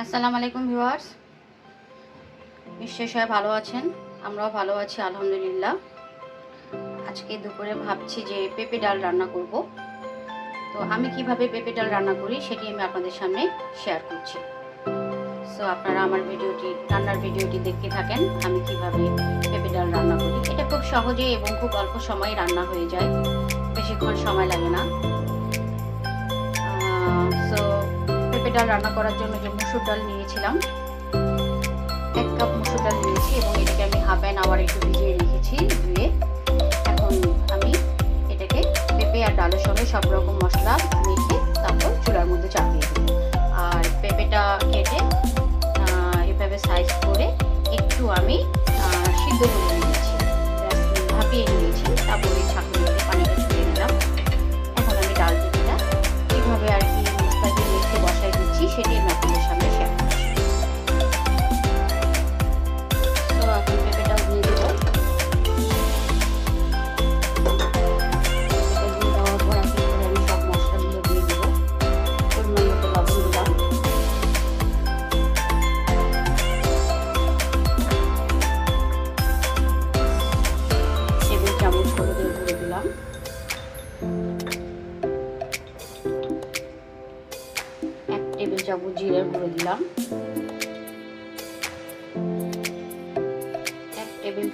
আসসালামু আলাইকুম ভিউয়ার্স। নিশ্চয়ই সবাই ভালো আছেন। আমরাও ভালো আছি, আলহামদুলিল্লাহ। আজকে দুপুরে ভাবছি যে পেঁপে ডাল রান্না করব। তো আমি কীভাবে পেঁপে ডাল রান্না করি সেটি আমি আপনাদের সামনে শেয়ার করছি। সো আপনারা আমার ভিডিওটি, রান্নার ভিডিওটি দেখতে থাকেন, আমি কীভাবে পেঁপে ডাল রান্না করি। এটা খুব সহজে এবং খুব অল্প সময়ে রান্না হয়ে যায়। বেশিক্ষণ সময় লাগে না। ডাল রান্না করার জন্য যে মুসুর ডাল নিয়েছিলাম, এক কাপ মুসুর ডাল নিয়েছি এবং এটাকে আমি হাফ অ্যান আওয়ার একটু ভিজিয়ে রেখেছি ধুয়ে। এখন আমি এটাকে পেঁপে আর ডালের সঙ্গে সব রকম মশলা মেখে তারপর চুলার মধ্যে চাপিয়ে দেবো। আর পেঁপেটা কেটে এভাবে সাইজ করে একটু আমি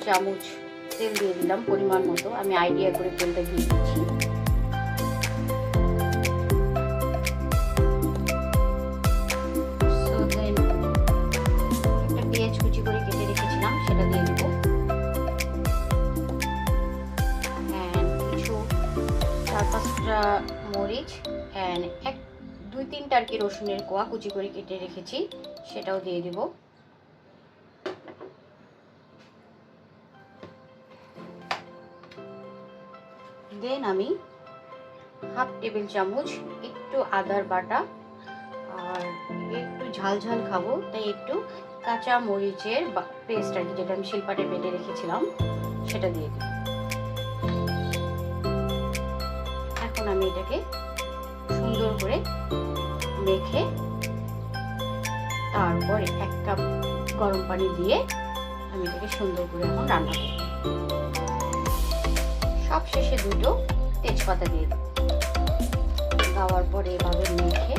চামচ তেল দিয়ে দিলাম পরিমাণ মতো। আমি আইডিয়া করে তেলটা দিয়ে দিচ্ছি। পেঁয়াজ কুচি করে কেটে রেখেছিলাম, সেটা দিয়ে দেবো। কিছু পাঁচটা মরিচ অ্যান্ড এক, দুই তিনটা আর কি রসুনের কোয়া কুচি করে কেটে রেখেছি, সেটাও দিয়ে দেব। দেন আমি হাফ টেবিল চামচ একটু আদার বাটা আর একটু ঝাল ঝাল খাব, তাই একটু কাঁচা মরিচের পেস্ট আর কি যেটা আমি শিলপাটে বেটে রেখেছিলাম, সেটা দিয়ে দিই। এখন আমি এটাকে সুন্দর করে মেখে তারপরে এক কাপ গরম পানি দিয়ে আমি এটাকে সুন্দর করে এখন রান্না করব। সব শেষে দুটো তেজপাতা দিয়ে দেওয়ার পরে এভাবে মেখে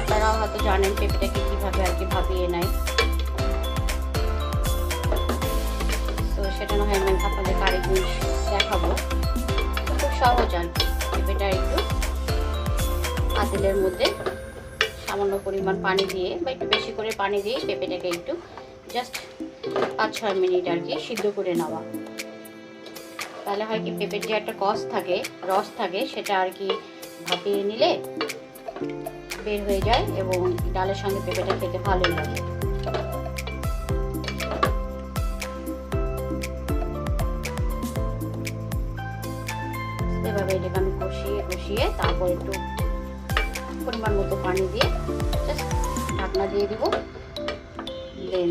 আপনারাও হয়তো জানেন পেঁপেটাকে কীভাবে আর কি ভাবিয়ে নেয় তো সেটা না হয় আমি আপনাদের আরেকদিন দেখাবো। খুব সহজ আর কি, পেঁপেটা একটু পাতিলের মধ্যে সামান্য পরিমাণ পানি দিয়ে বা একটু বেশি করে পানি দিয়ে পেঁপেটাকে একটু জাস্ট পাঁচ ছয় মিনিট আর কি সিদ্ধ করে নেওয়া। তাহলে হয় কি পেঁপের যে একটা কষ থাকে, রস থাকে, সেটা আর কি ভাপিয়ে নিলে বের হয়ে যায় এবং ডালের সঙ্গে পেঁপেটা খেতে ভালোই লাগে। এভাবে এটাকে আমি কষিয়ে কষিয়ে তারপর একটু পরিমাণ মতো পানি দিয়ে ঢাকনা দিয়ে দিব। দেন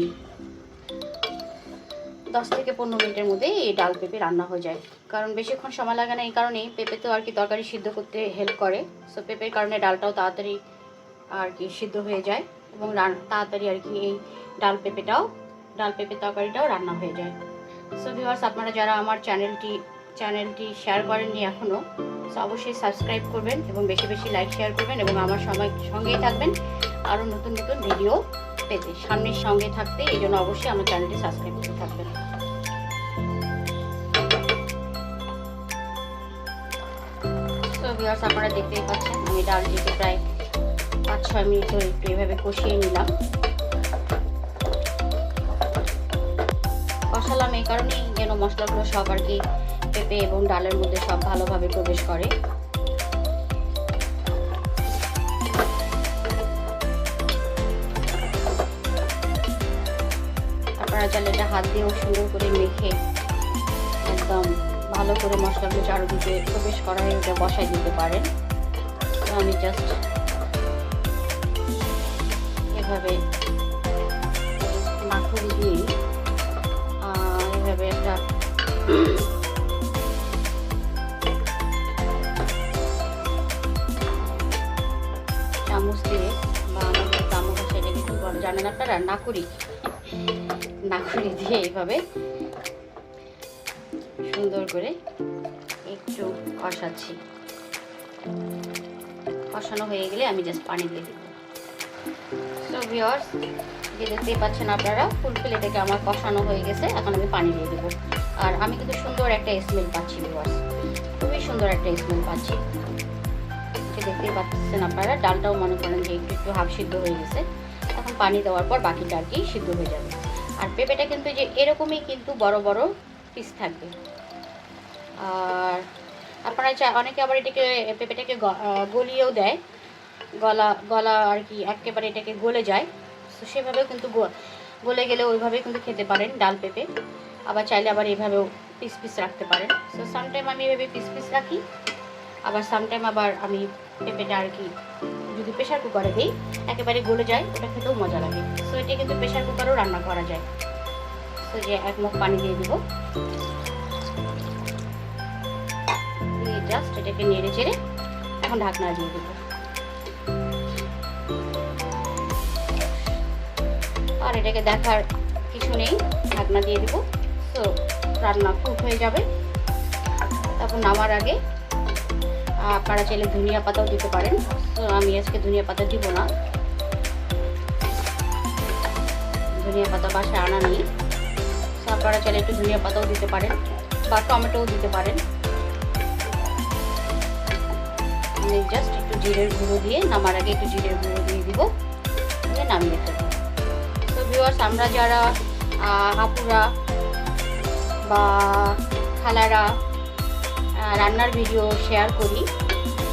দশ থেকে পনেরো মিনিটের মধ্যে এই ডাল পেঁপে রান্না হয়ে যায়। কারণ বেশিক্ষণ সময় লাগে না, এই কারণেই পেঁপে তো আর কি তরকারি সিদ্ধ করতে হেল্প করে। সো পেঁপের কারণে ডালটাও তাড়াতাড়ি আর কি, সিদ্ধ হয়ে যায় এবং তাড়াতাড়ি আর কি এই ডাল পেঁপেটাও, ডাল পেঁপে তরকারিটাও রান্না হয়ে যায়। সো ভিউয়ার্স আপনারা যারা আমার চ্যানেলটি চ্যানেলটি শেয়ার করেননি এখনও সো অবশ্যই সাবস্ক্রাইব করবেন এবং বেশি বেশি লাইক শেয়ার করবেন এবং আমার সময় সঙ্গেই থাকবেন। আরও নতুন নতুন ভিডিও পেতে, সামনের সঙ্গে থাকতে, এই জন্য অবশ্যই আমার চ্যানেলটি সাবস্ক্রাইব করতে থাকবেন। তো ভিউয়ার্স আপনারা দেখতেই পাচ্ছেন, আমি ডালটিকে প্রায় পাঁচ ছয় মিনিট ধরে একটু এভাবে কষিয়ে নিলাম। কষালাম এই কারণেই যেন মশলাগুলো সব আর কি পেঁপে এবং ডালের মধ্যে সব ভালোভাবে প্রবেশ করে। আপনারা চাইলে এটা হাত দিয়েও সুন্দর করে মেখে একদম ভালো করে মশলাগুলো চারদিকে প্রবেশ করায় ওটা বসাই দিতে পারেন। আমি জাস্ট এভাবে মাখুরি দিয়ে এভাবে একটা চামচ দিয়ে বা আমাদের চামচ সেটা কি বলে জানেন আপনারা? নাকুরি। নাকুরি দিয়ে এইভাবে সুন্দর করে একটু কষাচ্ছি। কষানো হয়ে গেলে আমি জাস্ট পানি দিয়ে দেবো। সো ভিওর্স যে দেখতেই পাচ্ছেন আপনারা, ফুল প্লেটাকে আমার কষানো হয়ে গেছে, এখন আমি পানি দিয়ে দেবো। আর আমি কিন্তু সুন্দর একটা স্মেল পাচ্ছি ভিওর্স খুবই সুন্দর একটা স্মেল পাচ্ছি। দেখতেই পাচ্ছেন আপনারা, ডালটাও মনে করেন যে একটু একটু হাফ সিদ্ধ হয়ে গেছে। এখন পানি দেওয়ার পর বাকিটা আর কি সিদ্ধ হয়ে যাবে। আর পেঁপেটা কিন্তু যে এরকমই কিন্তু বড় বড় পিস থাকবে। আর আপনারা অনেকে আবার এটাকে পেঁপেটাকে গলিয়েও দেয়। গলা গলা আর কি একেবারে এটাকে গলে যায়। তো সেভাবেও কিন্তু গলে গেলে ওইভাবে কিন্তু খেতে পারেন ডাল পেঁপে। আবার চাইলে আবার এভাবেও পিস পিস রাখতে পারেন। সো সামটাইম আমি এভাবে পিস পিস রাখি। আবার সামটাইম আবার আমি পেঁপেটা আর কি যদি প্রেশার কুকারে দিই, একেবারে গলে যায়, ওটা খেতেও মজা লাগে। সো এটা কিন্তু প্রেশার কুকারেও রান্না করা যায়। সো যে এক মুখ পানি দিয়ে দিব। জাস্ট এটাকে নেড়ে চেড়ে এখন ঢাকনা দিয়ে দেবো। আর এটাকে দেখার কিছু নেই, ঢাকনা দিয়ে দেবো। তো রান্না খুব হয়ে যাবে। তারপর নামার আগে আপনারা চাইলে ধনিয়া পাতাও দিতে পারেন। তো আমি আজকে ধনিয়া পাতা দিব না। ধনিয়া পাতা বাসায় আনা নেই। তো আপনারা চাইলে একটু ধনিয়া পাতাও দিতে পারেন বা টমেটোও দিতে পারেন। জাস্ট একটু জিরের গুঁড়ো দিয়ে, নামার আগে একটু জিরের গুঁড়ো দিয়ে দিব। দিয়ে নামিয়ে ফেলব। ভিউয়ার্স আমরা যারা আহ, আপুরা বা খালারা রান্নার ভিডিও শেয়ার করি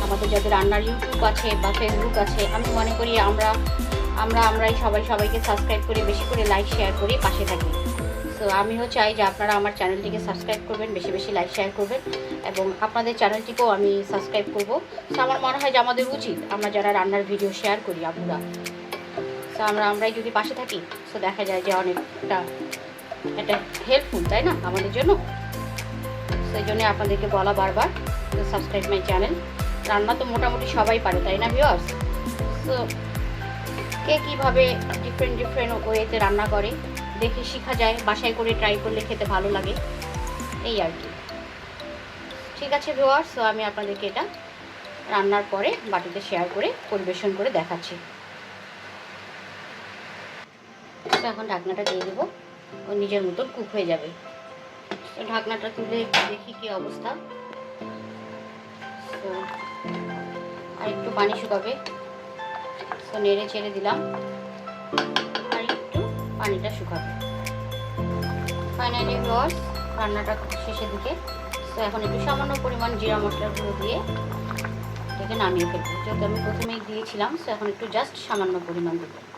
আমাদের যাদের রান্নার ইউটিউব আছে বা ফেসবুক আছে আমি মনে করি আমরা আমরা আমরাই সবাই সবাইকে সাবস্ক্রাইব করে বেশি করে লাইক শেয়ার করি পাশে থাকি। তো আমিও চাই যে আপনারা আমার চ্যানেলটিকে সাবস্ক্রাইব করবেন বেশি বেশি লাইক শেয়ার করবেন এবং আপনাদের চ্যানেলটিকেও আমি সাবস্ক্রাইব করব। তো আমার মনে হয় যে আমাদের উচিত আমরা যারা রান্নার ভিডিও শেয়ার করি আপুরা তো আমরা, আমরাই যদি পাশে থাকি, তো দেখা যায় যে অনেকটা এটা হেল্পফুল তাই না, আমাদের জন্য? সেই জন্য আপনাদেরকে বলা বারবার সাবস্ক্রাইব মাই চ্যানেল রান্না তো মোটামুটি সবাই পারে, তাই না ভিওয়ার্স তো কে কীভাবে ডিফারেন্ট ডিফারেন্ট ওয়েতে রান্না করে, দেখে শেখা যায়, বাসায় করে ট্রাই করলে খেতে ভালো লাগে, এই আর কি। ঠিক আছে ভিওয়ার্স তো আমি আপনাদেরকে এটা রান্নার পরে বাটিতে শেয়ার করে, পরিবেশন করে দেখাচ্ছি। এখন ঢাকনাটা দিয়ে দেবো। ও নিজের মতন কুক হয়ে যাবে। তো ঢাকনাটা তুলে দেখি কি অবস্থা। আর একটু পানি শুকাবে। তো নেড়ে ছেড়ে দিলাম। আর একটু পানিটা শুকাবে। ফাইনালি রস রান্নাটা শেষের দিকে। তো এখন একটু সামান্য পরিমাণ জিরা মশলার গুঁড়ো দিয়ে এটাকে নামিয়ে ফেলব। যেহেতু আমি প্রথমেই দিয়েছিলাম, তো এখন একটু জাস্ট সামান্য পরিমাণ দেবো।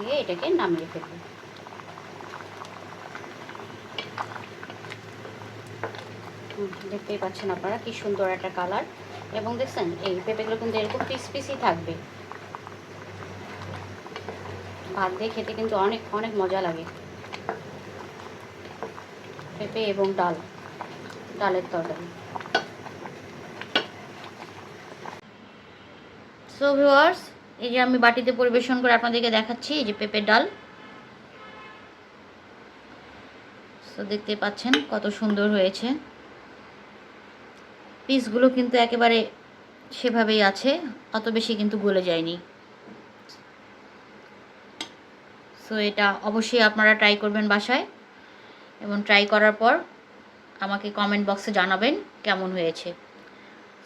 দিয়ে এটাকে নামিয়ে ফেলব। দেখতেই পাচ্ছেন আপনারা কি সুন্দর একটা কালার। এবং দেখছেন, এই পেঁপেগুলো কিন্তু এরকম পিস পিসই থাকবে। ভাত দিয়ে খেতে কিন্তু অনেক অনেক মজা লাগে। পেঁপে এবং ডাল, ডালের তরকারি। সো ভিউয়ার্স এই যে আমি বাটিতে পরিবেশন করে আপনাদেরকে দেখাচ্ছি, এই যে পেঁপের ডাল। তো দেখতে পাচ্ছেন কত সুন্দর হয়েছে। পিসগুলো কিন্তু একেবারে সেভাবেই আছে, অত বেশি কিন্তু গলে যায়নি। সো এটা অবশ্যই আপনারা ট্রাই করবেন বাসায়। এবং ট্রাই করার পর আমাকে কমেন্ট বক্সে জানাবেন কেমন হয়েছে।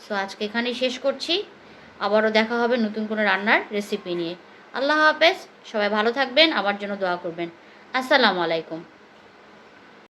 সো আজকে এখানেই শেষ করছি। আবারও দেখা হবে নতুন কোনো রান্নার রেসিপি নিয়ে। আল্লাহ হাফেজ, সবাই ভালো থাকবেন, আমার জন্য দোয়া করবেন। আসসালামু আলাইকুম।